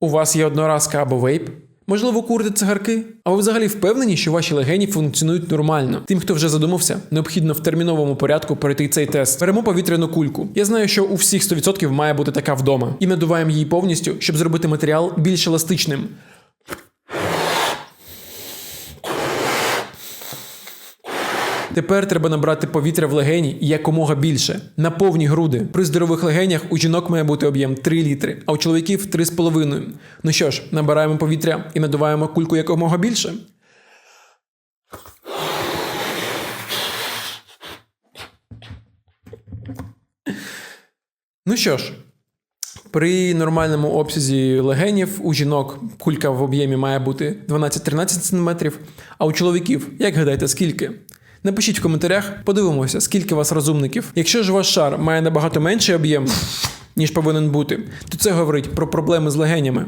У вас є одноразка або вейп? Можливо, курите цигарки? А ви взагалі впевнені, що ваші легені функціонують нормально? Тим, хто вже задумався, необхідно в терміновому порядку пройти цей тест. Беремо повітряну кульку. Я знаю, що у всіх 100% має бути така вдома. І надуваємо її повністю, щоб зробити матеріал більш еластичним. Тепер треба набрати повітря в легені якомога більше на повні груди. При здорових легенях у жінок має бути об'єм 3 літри, а у чоловіків 3,5. Ну що ж, набираємо повітря і надуваємо кульку якомога більше. Ну що ж, при нормальному обсязі легенів у жінок кулька в об'ємі має бути 12-13 см, а у чоловіків, як гадаєте, скільки? Напишіть в коментарях, подивимося, скільки у вас розумників. Якщо ж ваш шар має набагато менший об'єм, ніж повинен бути, то це говорить про проблеми з легенями.